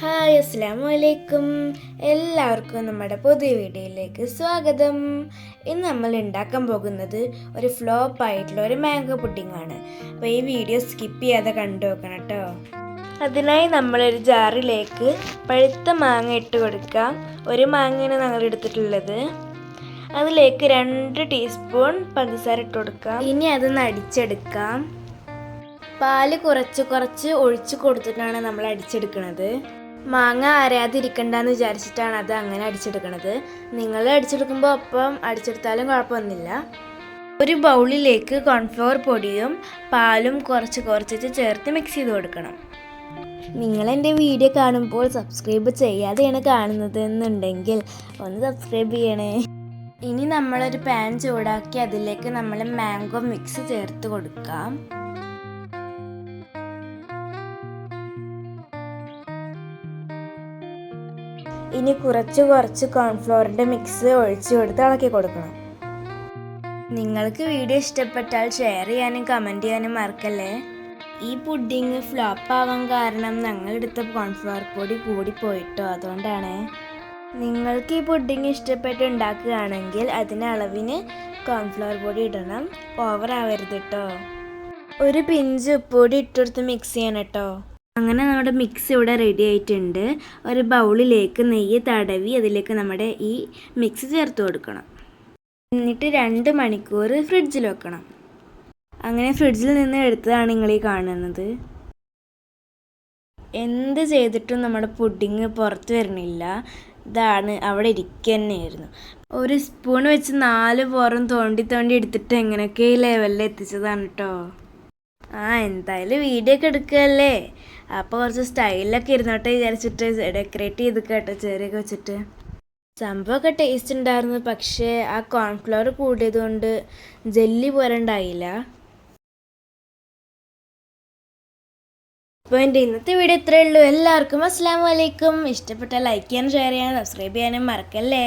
Hi അസ്സാം വലൈക്കും എല്ലാവർക്കും നമ്മുടെ പുതിയ വീഡിയോയിലേക്ക് സ്വാഗതം. ഇന്ന് നമ്മൾ ഉണ്ടാക്കാൻ പോകുന്നത് ഒരു ഫ്ലോപ്പ് ആയിട്ടുള്ള ഒരു മാംഗോ പുഡിംഗ് ആണ്. അപ്പോൾ ഈ വീഡിയോ സ്കിപ്പ് ചെയ്യാതെ കണ്ടു നോക്കണം കേട്ടോ അതിനായി നമ്മളൊരു ജാറിലേക്ക് പഴുത്ത മാങ്ങ ഇട്ട് കൊടുക്കാം ഒരു മാങ്ങയാണ് ഞങ്ങൾ എടുത്തിട്ടുള്ളത്. അതിലേക്ക് രണ്ട് ടീസ്പൂൺ പഞ്ചസാര ഇട്ട് കൊടുക്കാം ഇനി അതൊന്ന് അടിച്ചെടുക്കാം പാൽ കുറച്ച് കുറച്ച് ഒഴിച്ച് കൊടുത്തിട്ടാണ് നമ്മൾ അടിച്ചെടുക്കുന്നത് മാങ്ങ അരയാതിരിക്കണ്ടെന്ന് വിചാരിച്ചിട്ടാണ് അത് അങ്ങനെ അടിച്ചെടുക്കുന്നത് നിങ്ങൾ അടിച്ചെടുക്കുമ്പോൾ ഒപ്പം അടിച്ചെടുത്താലും കുഴപ്പമൊന്നുമില്ല. ഒരു ബൗളിലേക്ക് കോൺഫ്ലവർ പൊടിയും പാലും കുറച്ച് കുറച്ചിട്ട് ചേർത്ത് മിക്സ് ചെയ്ത് കൊടുക്കണം. നിങ്ങൾ എന്റെ വീഡിയോ കാണുമ്പോൾ സബ്സ്ക്രൈബ് ചെയ്യാതെയാണ് കാണുന്നത് എന്നുണ്ടെങ്കിൽ ഒന്ന് സബ്സ്ക്രൈബ് ചെയ്യണേ. ഇനി നമ്മളൊരു പാൻ ചൂടാക്കി അതിലേക്ക് നമ്മൾ മാംഗോ മിക്സ് ചേർത്ത് കൊടുക്കാം. ഇനി കുറച്ച് കുറച്ച് കോൺഫ്ലോറിന്റെ മിക്സ് ഒഴിച്ച് കൊടുത്ത് ഇളക്കി കൊടുക്കണം. നിങ്ങൾക്ക് വീഡിയോ ഇഷ്ടപ്പെട്ടാൽ ഷെയർ ചെയ്യാനും കമന്റ് ചെയ്യാനും മറക്കല്ലേ? ഈ പുഡിങ് ഫ്ലോപ്പ് ആവാൻ കാരണം ഞങ്ങളെടുത്ത കോൺഫ്ലവർ പൊടി കൂടിപ്പോയിട്ടോ അതുകൊണ്ടാണ്. നിങ്ങൾക്ക് ഈ പുഡിങ് ഇഷ്ടപ്പെട്ട് ഉണ്ടാക്കുകയാണെങ്കിൽ അതിന് അളവിന് കോൺഫ്ലവർ പൊടി ഇടണം. ഓവർ ആവരുത് കേട്ടോ ഒരു പിഞ്ച് ഉപ്പുപൊടി ഇട്ടെടുത്ത് മിക്സ് ചെയ്യണം കേട്ടോ അങ്ങനെ നമ്മുടെ മിക്സ് ഇവിടെ റെഡി ആയിട്ടുണ്ട്. ഒരു ബൗളിലേക്ക് നെയ്യ് തടവി അതിലേക്ക് നമ്മുടെ ഈ മിക്സ് ചേർത്ത് കൊടുക്കണം. എന്നിട്ട് രണ്ട് മണിക്കൂർ ഫ്രിഡ്ജിൽ വെക്കണം. അങ്ങനെ ഫ്രിഡ്ജിൽ നിന്ന് എടുത്തതാണ് നിങ്ങൾ ഈ കാണുന്നത്. എന്ത് ചെയ്തിട്ടും നമ്മുടെ പുഡിങ് പുറത്ത് വരണില്ല. ഇതാണ് അവിടെ ഇരിക്കുക തന്നെയായിരുന്നു. ഒരു സ്പൂൺ വെച്ച് നാല് പുറം തോണ്ടി തോണ്ടി എടുത്തിട്ട് എങ്ങനെയൊക്കെ ഈ ലെവലിൽ എത്തിച്ചതാണ് കേട്ടോ ആ എന്തായാലും വീഡിയോ ഒക്കെ എടുക്കുകയല്ലേ? അപ്പോൾ കുറച്ച് സ്റ്റൈലൊക്കെ ഇരുന്നോട്ടെ വിചാരിച്ചിട്ട് ഡെക്കറേറ്റ് ചെയ്ത് കേട്ടോ ചെറിയൊക്കെ വെച്ചിട്ട്. സംഭവമൊക്കെ ടേസ്റ്റ് ഉണ്ടായിരുന്നു പക്ഷേ ആ കോൺഫ്ലവർ കൂടിയത് കൊണ്ട് ജെല്ലി പോലെ ഉണ്ടായില്ല. അപ്പോൾ എന്റെ ഇന്നത്തെ വീഡിയോ ഇത്രയേ ഉള്ളൂ. എല്ലാവർക്കും അസ്സാം വലൈക്കും ഇഷ്ടപ്പെട്ട ലൈക്ക് ചെയ്യാനും ഷെയർ ചെയ്യാനും സബ്സ്ക്രൈബ് ചെയ്യാനും മറക്കല്ലേ?